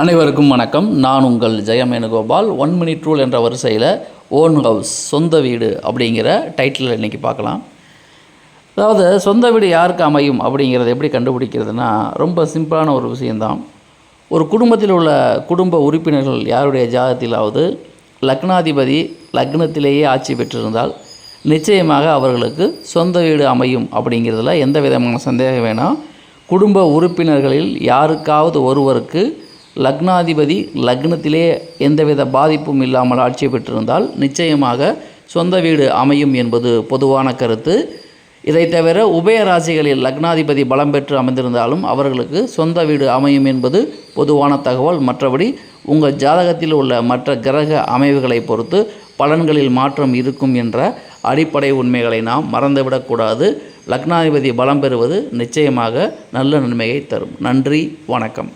அனைவருக்கும் வணக்கம். நான் உங்கள் ஜெயமேனுகோபால் ஒன் மினிட் ரூல் என்ற வரிசையில் ஓன் ஹவுஸ் சொந்த வீடு அப்படிங்கிற டைட்டில் இன்றைக்கி பார்க்கலாம். அதாவது சொந்த வீடு யாருக்கு அமையும் அப்படிங்கிறத எப்படி கண்டுபிடிக்கிறதுனா ரொம்ப சிம்பிளான ஒரு விஷயந்தான் ஒரு குடும்பத்தில் உள்ள குடும்ப உறுப்பினர்கள் யாருடைய ஜாதகத்திலாவது லக்னாதிபதி லக்னத்திலேயே ஆட்சி பெற்றிருந்தால் நிச்சயமாக அவர்களுக்கு சொந்த வீடு அமையும் அப்படிங்கிறதுல எந்த விதமான சந்தேகம் வேணால் குடும்ப உறுப்பினர்களில் யாருக்காவது ஒருவருக்கு லக்னாதிபதி லக்னத்திலே எந்தவித பாதிப்பும் இல்லாமல் ஆட்சி பெற்றிருந்தால் நிச்சயமாக சொந்த வீடு அமையும் என்பது பொதுவான கருத்து. இதை தவிர உபய ராசிகளில் லக்னாதிபதி பலம் பெற்று அமைந்திருந்தாலும் அவர்களுக்கு சொந்த வீடு அமையும் என்பது பொதுவான தகவல். மற்றபடி உங்கள் ஜாதகத்தில் உள்ள மற்ற கிரக அமைவுகளை பொறுத்து பலன்களில் மாற்றம் இருக்கும் என்ற அடிப்படை உண்மைகளை நாம் மறந்துவிடக்கூடாது லக்னாதிபதி பலம் பெறுவது நிச்சயமாக நல்ல நன்மையை தரும். நன்றி வணக்கம்.